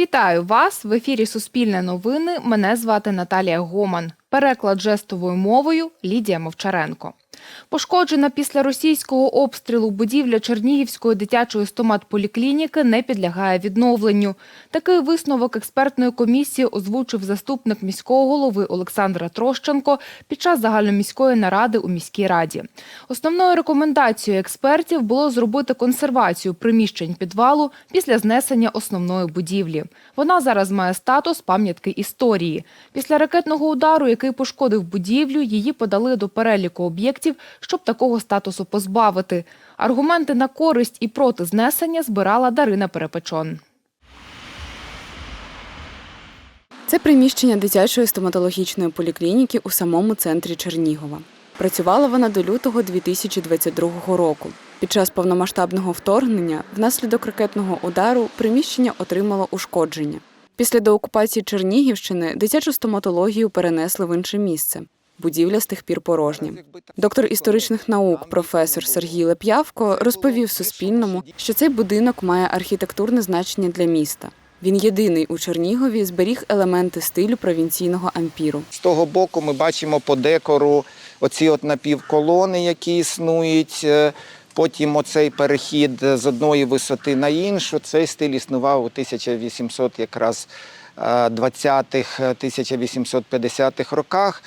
Вітаю вас в ефірі Суспільне новини. Мене звати Наталія Гоман. Переклад жестовою мовою Лідія Мовчаренко. Пошкоджена після російського обстрілу будівля Чернігівської дитячої стоматполіклініки не підлягає відновленню. Такий висновок експертної комісії озвучив заступник міського голови Олександра Трощенко під час загальноміської наради у міській раді. Основною рекомендацією експертів було зробити консервацію приміщень підвалу після знесення основної будівлі. Вона зараз має статус пам'ятки історії. Після ракетного удару, який пошкодив будівлю, її подали до переліку об'єктів, щоб такого статусу позбавити. Аргументи на користь і проти знесення збирала Дарина Перепечон. Це приміщення дитячої стоматологічної поліклініки у самому центрі Чернігова. Працювала вона до лютого 2022 року. Під час повномасштабного вторгнення внаслідок ракетного удару приміщення отримало ушкодження. Після деокупації Чернігівщини дитячу стоматологію перенесли в інше місце. Будівля з тих пір порожня. Доктор історичних наук, професор Сергій Леп'явко розповів Суспільному, що цей будинок має архітектурне значення для міста. Він єдиний у Чернігові зберіг елементи стилю провінційного ампіру. З того боку ми бачимо по декору оці от напівколони, які існують. Е, Потім оцей перехід з одної висоти на іншу. Цей стиль існував у 1800 якраз е, 20-х, 1850-х роках.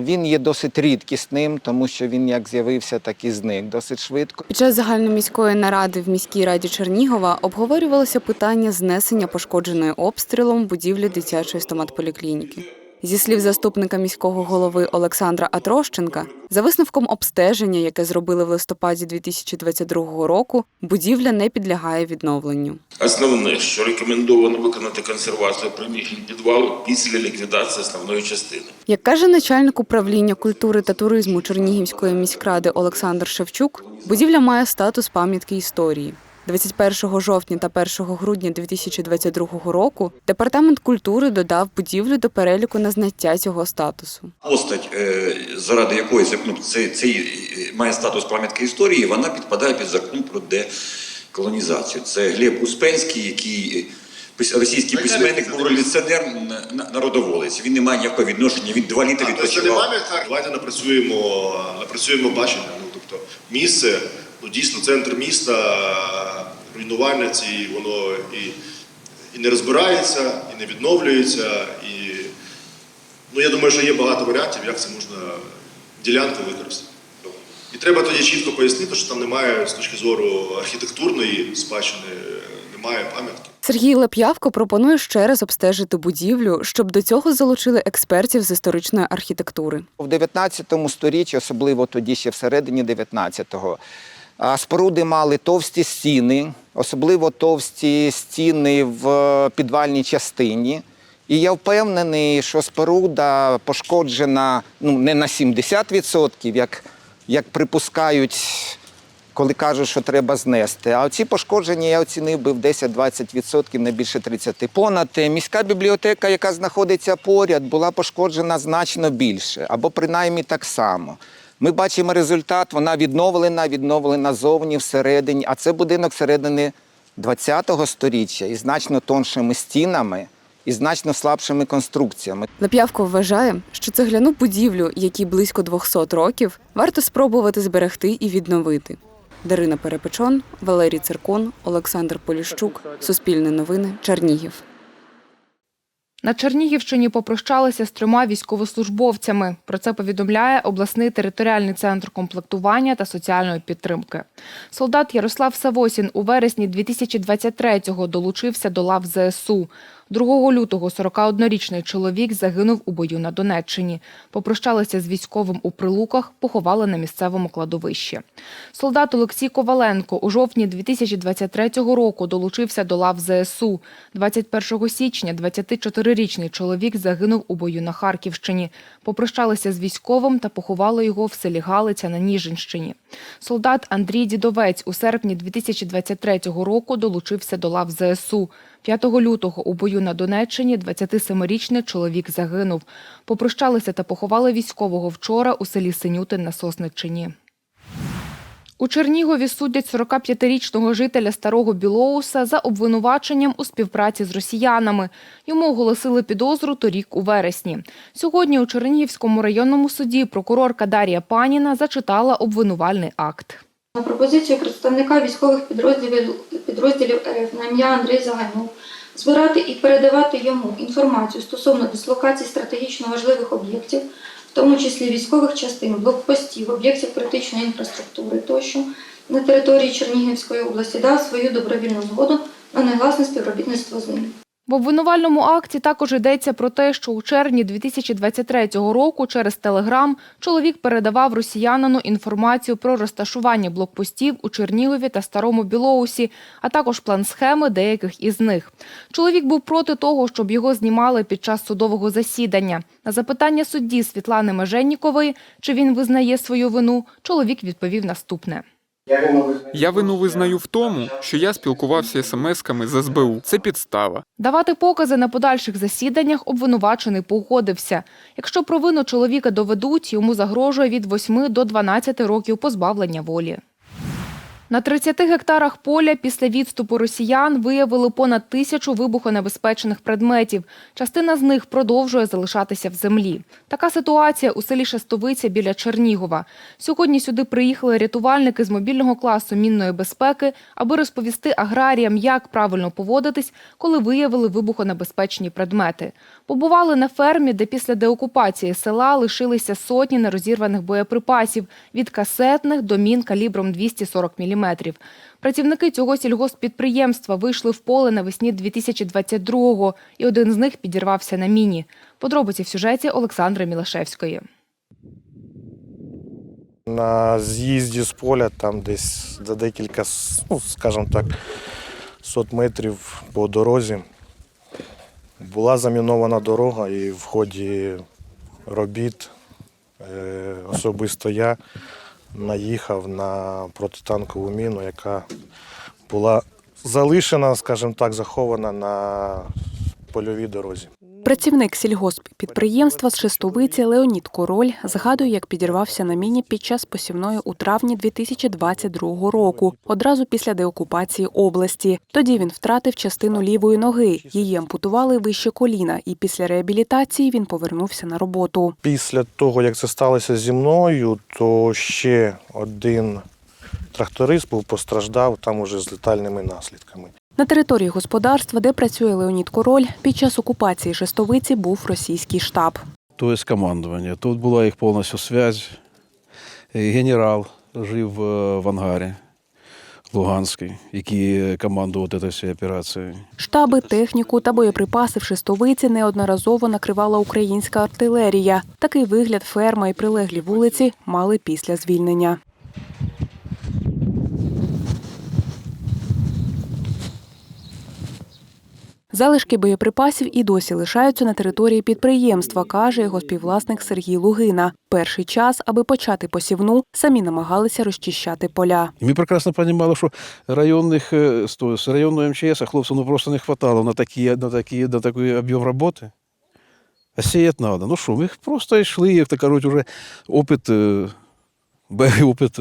Він є досить рідкісним, тому що він як з'явився, так і зник досить швидко. Під час загальноміської наради в міській раді Чернігова обговорювалося питання знесення пошкодженої обстрілом будівлі дитячої стоматполіклініки. Зі слів заступника міського голови Олександра Атрощенка, за висновком обстеження, яке зробили в листопаді 2022 року, будівля не підлягає відновленню. Основне, що рекомендовано виконати консервацію приміщень підвалу після ліквідації основної частини. Як каже начальник управління культури та туризму Чернігівської міськради Олександр Шевчук, будівля має статус пам'ятки історії. 21 жовтня та 1 грудня 2022 року департамент культури додав будівлю до переліку на знаття цього статусу. Постать, е, заради якої ну, це, цей е, має статус пам'ятки історії, вона підпадає під закон про деколонізацію. Це Глеб Успенський, який е, російський письменник, був революціонер, народоволець. Він не має ніякого відношення, він два літа це відпочивав. давайте напрацюємо, напрацюємо бачення. Ну, тобто місце, ну дійсно центр міста, руйнування ці, воно і, і не розбирається, і не відновлюється. І, ну, я думаю, що є багато варіантів, як це можна ділянки використати. І треба тоді чітко пояснити, що там немає з точки зору архітектурної спадщини, немає пам'ятки. Сергій Леп'явко пропонує ще раз обстежити будівлю, щоб до цього залучили експертів з історичної архітектури. В 19 сторіччі, особливо тоді ще всередині 19-го, а, споруди мали товсті стіни, особливо товсті стіни в підвальній частині. І я впевнений, що споруда пошкоджена ну, не на 70%, як, як припускають, коли кажуть, що треба знести. А оці пошкодження я оцінив би в 10-20%, не більше 30%. Понад е, міська бібліотека, яка знаходиться поряд, була пошкоджена значно більше, або принаймні так само. Ми бачимо результат, вона відновлена, відновлена зовні, всередині, а це будинок середини 20-го сторіччя із значно тоншими стінами і значно слабшими конструкціями. Леп'явко вважає, що цегляну будівлю, якій близько 200 років, варто спробувати зберегти і відновити. Дарина Перепечон, Валерій Циркун, Олександр Поліщук, Суспільне новини, Чернігів. На Чернігівщині попрощалися з трьома військовослужбовцями. Про це повідомляє обласний територіальний центр комплектування та соціальної підтримки. Солдат Ярослав Савосін у вересні 2023-го долучився до лав ЗСУ. 2 лютого 41-річний чоловік загинув у бою на Донеччині. Попрощалися з військовим у Прилуках, поховали на місцевому кладовищі. Солдат Олексій Коваленко у жовтні 2023 року долучився до лав ЗСУ. 21 січня 24-річний чоловік загинув у бою на Харківщині. Попрощалися з військовим та поховали його в селі Галиця на Ніжинщині. Солдат Андрій Дідовець у серпні 2023 року долучився до лав ЗСУ. 5 лютого у бою на Донеччині 27-річний чоловік загинув. Попрощалися та поховали військового вчора у селі Синютин на Сосниччині. У Чернігові судять 45-річного жителя Старого Білоуса за обвинуваченням у співпраці з росіянами. Йому оголосили підозру торік у вересні. Сьогодні у Чернігівському районному суді прокурорка Дар'я Паніна зачитала обвинувальний акт. На пропозицію представника військових підрозділів, підрозділів РФ на ім'я Андрій Заганов збирати і передавати йому інформацію стосовно дислокації стратегічно важливих об'єктів, в тому числі військових частин, блокпостів, об'єктів критичної інфраструктури тощо на території Чернігівської області дав свою добровільну згоду на негласне співробітництво з ним. В обвинувальному акті також йдеться про те, що у червні 2023 року через Телеграм чоловік передавав росіянину інформацію про розташування блокпостів у Чернігові та Старому Білоусі, а також план схеми деяких із них. Чоловік був проти того, щоб його знімали під час судового засідання. На запитання судді Світлани Меженнікової, чи він визнає свою вину, чоловік відповів наступне. Я вину визнаю в тому, що я спілкувався смс-ками з СБУ. Це підстава. Давати покази на подальших засіданнях обвинувачений погодився. Якщо провину чоловіка доведуть, йому загрожує від 8 до 12 років позбавлення волі. На 30 гектарах поля після відступу росіян виявили понад тисячу вибухонебезпечних предметів. Частина з них продовжує залишатися в землі. Така ситуація у селі Шестовиця біля Чернігова. Сьогодні сюди приїхали рятувальники з мобільного класу мінної безпеки, аби розповісти аграріям, як правильно поводитись, коли виявили вибухонебезпечні предмети. Побували на фермі, де після деокупації села лишилися сотні нерозірваних боєприпасів від касетних до мін калібром 240 мм. Працівники цього сільгосппідприємства вийшли в поле навесні 2022-го, і один з них підірвався на міні. Подробиці в сюжеті Олександри Мілашевської. На з'їзді з поля, там десь за декілька, ну, скажімо так, сот метрів по дорозі була замінована дорога, і в ході робіт е, особисто я наїхав на протитанкову міну, яка була залишена, скажімо так, захована на польовій дорозі. Працівник сільгосппідприємства з Шестовиці Леонід Король згадує, як підірвався на міні під час посівної у травні 2022 року, одразу після деокупації області. Тоді він втратив частину лівої ноги. Її ампутували вище коліна, і після реабілітації він повернувся на роботу. Після того, як це сталося зі мною, то ще один тракторист був постраждав там уже з летальними наслідками. На території господарства, де працює Леонід Король, під час окупації Шестовиці був російський штаб. то есть командування. Тут була їх повністю связь. Е, Генерал жив е, в ангарі Луганський, який командував цією всією операцією. Штаби, техніку та боєприпаси в Шестовиці неодноразово накривала українська артилерія. Такий вигляд ферма і прилеглі вулиці мали після звільнення. Залишки боєприпасів і досі лишаються на території підприємства, каже його співвласник Сергій Лугина. Перший час, аби почати посівну, самі намагалися розчищати поля. Ми прекрасно розуміли, що районних е, з районного МЧС хлопців ну, просто не вистачало на такі, на такі, на такий об'єм роботи. А сіяти треба. Ну що, ми просто йшли, як то кажуть, уже опит, бойовий опит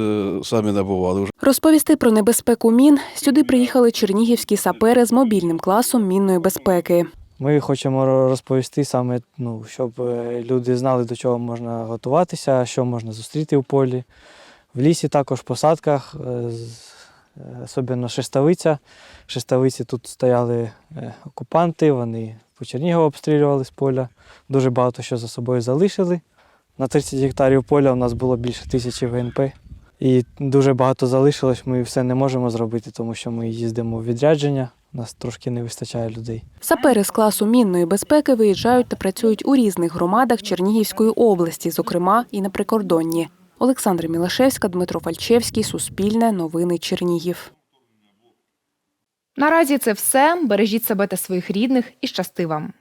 самі набували. Вже. Розповісти про небезпеку мін сюди приїхали чернігівські сапери з мобільним класом мінної безпеки. Ми хочемо розповісти саме, ну, щоб е, люди знали, до чого можна готуватися, що можна зустріти в полі. В лісі також в посадках, е, е, особливо шестовиця. В шестовиці тут стояли окупанти, вони по Чернігову обстрілювали з поля. Дуже багато що за собою залишили. На 30 гектарів поля у нас було більше тисячі ВНП. І дуже багато залишилось. Ми все не можемо зробити, тому що ми їздимо в відрядження. У нас трошки не вистачає людей. Сапери з класу мінної безпеки виїжджають та працюють у різних громадах Чернігівської області, зокрема і на прикордонні. Олександра Мілашевська, Дмитро Фальчевський, Суспільне, Новини Чернігів. Наразі це все. Бережіть себе та своїх рідних і щасти вам.